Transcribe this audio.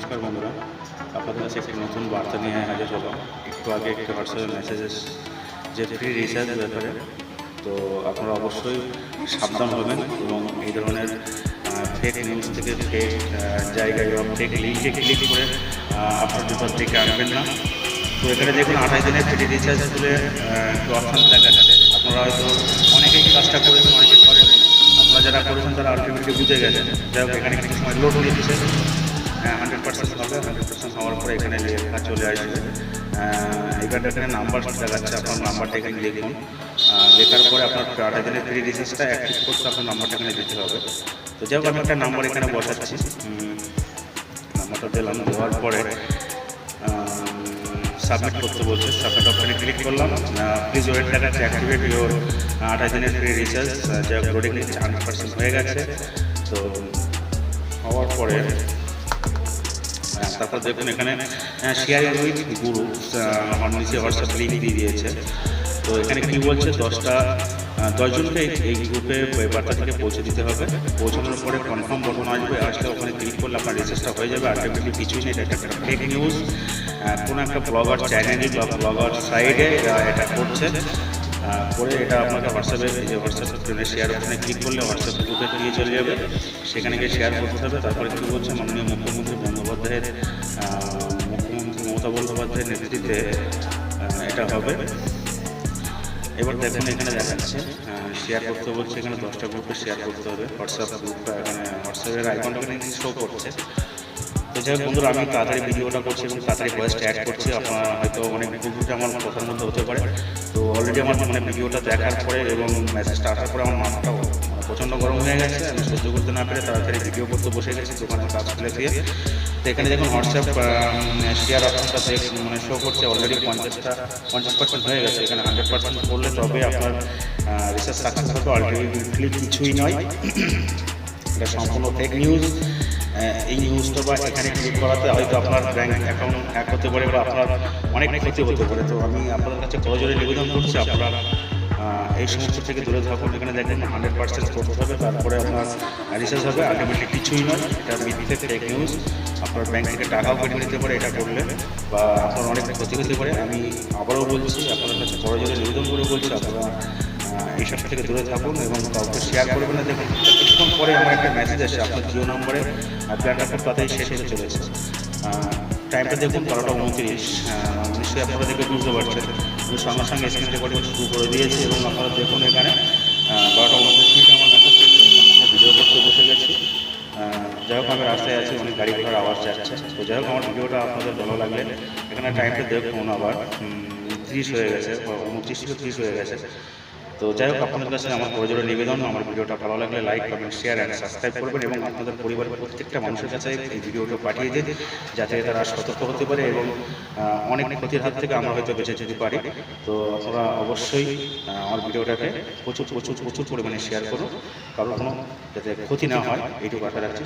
নমস্কার বন্ধুরা। আপনাদের কাছে একটি নতুন বার্তা নিয়ে হাজির হলাম। একটু আগে একটি হোয়াটসঅ্যাপে মেসেজ যে ফ্রি রিচার্জ ব্যাপারে। তো আপনারা অবশ্যই সাবধান হবেন এবং এই ধরনের ফেক নিউজ থেকে ফেক জায়গায় বা ফেক লিঙ্কে ক্লিক করে আপনার বিপদ থেকে আনবেন না। তো এখানে দেখুন, আঠাশ দিনের ফ্রি রিচার্জ খুলে একটু অর্থান দেখা দেখাচ্ছে আপনারা হয়তো অনেকেই কাজটা করেছেন অনেকে করেন আপনারা যারা করেছেন, তারা আলটিমেটলি বুঝে গেছেন। যাই হোক, এখানে কিছু সময় লোড হ্যাঁ হান্ড্রেড পার্সেন্ট হবে হান্ড্রেড পার্সেন্ট হওয়ার পরে এখানে লেখা চলে আসবে। এবার এখানে নাম্বার দেখাচ্ছে আপনার নাম্বারটা এখানে লিখুন। লেখার পরে আপনার আঠাশ দিনের ফ্রি রিচার্জটা অ্যাক্টিভ করতে আপনার নাম্বারটা এখানে দিতে হবে। তো যাই হোক আমি একটা নাম্বার এখানে বসাচ্ছি। নাম্বারটা দিলাম দেওয়ার পরে সাবমিট করতে বলছে সাবমিট অপশানে ক্লিক করলাম। প্লিজ ওয়েট দেখাচ্ছে অ্যাক্টিভেট ইউর আঠাশ দিনের ফ্রি রিচার্জ যা লোডিং হান্ড্রেড পার্সেন্ট হয়ে গেছে। তো হওয়ার পরে হ্যাঁ, তারপর দেখুন এখানে শেয়ার উইথ গুরু আমার নিচে হোয়াটসঅ্যাপ লিঙ্ক দিয়ে দিয়েছে। তো এখানে কি বলছে? দশটা দশজনকে এই- গ্রুপে বার্তা থেকে পৌঁছে দিতে হবে। পৌঁছানোর পরে কনফার্ম বটন আসবে, আসলে ওখানে ক্লিক করলে আপনার রিচার্জটা হয়ে যাবে। আলটিমেটলি কিছুই নেই, এটা একটা ফেক নিউজ কোনো একটা ব্লগার চ্যানেলে বা ব্লগার সাইডে এটা করছে। করে এটা আপনাকে হোয়াটসঅ্যাপে যে হোয়াটসঅ্যাপ স্ক্রিনে শেয়ার ওখানে ক্লিক করলে হোয়াটসঅ্যাপ গ্রুপে দিয়ে চলে যাবে। সেখানে গিয়ে শেয়ার করতে হবে। তারপরে কী বলছে? মাননীয় মুখ্যমন্ত্রী বন্দ্যোপাধ্যায়ের মুখ্যমন্ত্রী মমতা বন্দ্যোপাধ্যায়ের নেতৃত্বে এটা হবে। এবার দেখেন এখানে দেখাচ্ছে শেয়ার করতে বলছে এখানে দশটা গ্রুপে শেয়ার করতে হবে। হোয়াটসঅ্যাপ গ্রুপটা এখানে হোয়াটসঅ্যাপের আইকনটা এখানে শো করছে। যাই বন্ধুরা, আমি তাড়াতাড়ি ভিডিওটা করছি এবং তাড়াতাড়ি ভয়েসটা অ্যাড করছি। আপনারা হয়তো অনেক ভুলটা আমার কথার মধ্যে হতে পারে। তো অলরেডি আমার মানে ভিডিওটা দেখার পরে এবং মেসেজটা আসার পরে আমার মাথাটাও মানে প্রচণ্ড গরম হয়ে গেছে। আমি সহ্য করতে না পেরে তাড়াতাড়ি ভিডিও করতে বসে গেছি দোকানে কাজ ফেলে দিয়ে। তো এখানে দেখুন হোয়াটসঅ্যাপ শেয়ার অপশনটা দেখ মানে শো করছে অলরেডি পঞ্চাশটা, পঞ্চাশ পার্সেন্ট হয়ে গেছে। এখানে হান্ড্রেড পার্সেন্ট করলে তবে আপনার রিসার্চ সাকসেস হবে। অলরেডি কিছুই নয়। এটা সম্পূর্ণ ফেক নিউজ এই নিউজটা বা এখানে ক্লিক করাতে হয়তো আপনার ব্যাংক অ্যাকাউন্ট হ্যাক হতে পারে বা আপনার অনেক ক্ষতি হতে পারে। তো আমি আপনাদের কাছে করজোরে নিবেদন করছি, আপনারা এই সমস্ত থেকে দূরে থাকুন। এখানে দেখেন হান্ড্রেড পার্সেন্ট করতে হবে, তারপরে আপনার রিচার্জ হবে আলটিমেটলি কিছুই নয়, এটা মিথ্যে ফেক নিউজ আপনার ব্যাংক থেকে টাকাও কেটে নিতে পারে, এটা করলে, বা আপনার অনেক ক্ষতি হতে পারে। আমি আবারও বলছি, আপনাদের কাছে করজোরে নিবেদন করে বলছি, আপনারা এইসব থেকে দূরে থাকুন এবং কাউকে শেয়ার করবেন না। দেখুন, কিছুক্ষণ পরে আমার একটা মেসেজ আসে আপনার জিও নম্বরে প্ল্যানটা খুব তাড়াতাড়ি শেষ হতে চলেছে। টাইমটা দেখুন, বারোটা উনত্রিশ। নিশ্চয়ই আপনারা দেখে বুঝতে পারছেন। আমি সঙ্গে সঙ্গে স্ক্রিন রেকর্ডিং শুরু করে দিয়েছি এবং আপনারা দেখুন এখানে বারোটা উনত্রিশ মিনিটে আমার মেসেজ ভিডিও করতে বসে গেছি। যাই হোক, আমি রাস্তায় আছি অনেক গাড়ি ঘোড়ার আওয়াজ যাচ্ছে। তো যাই হোক, আমার ভিডিওটা আপনাদের ভালো লাগলে এখানে টাইমটা দেখুন আবার। ত্রিশ হয়ে গেছে উনত্রিশ থেকে ত্রিশ হয়ে গেছে। তো যাই হোক, আপনাদের কাছে আমার প্রয়োজনীয় নিবেদন, আমার ভিডিওটা ভালো লাগলে like comment share and subscribe করবেন এবং আপনাদের পরিবারের প্রত্যেকটা মানুষের কাছে এই ভিডিওটা পাঠিয়ে দিন, যাতে তারা সতর্ক হতে পারে এবং অনেক ক্ষতির হাত থেকে আমরা হয়তো বেঁচে যেতে পারি। তো আপনারা অবশ্যই আমার ভিডিওটাকে প্রচুর প্রচুর প্রচুর পরিমাণে শেয়ার করুন, কারণ কোনো যাতে ক্ষতি না হয়, এইটুকু আশা রাখছি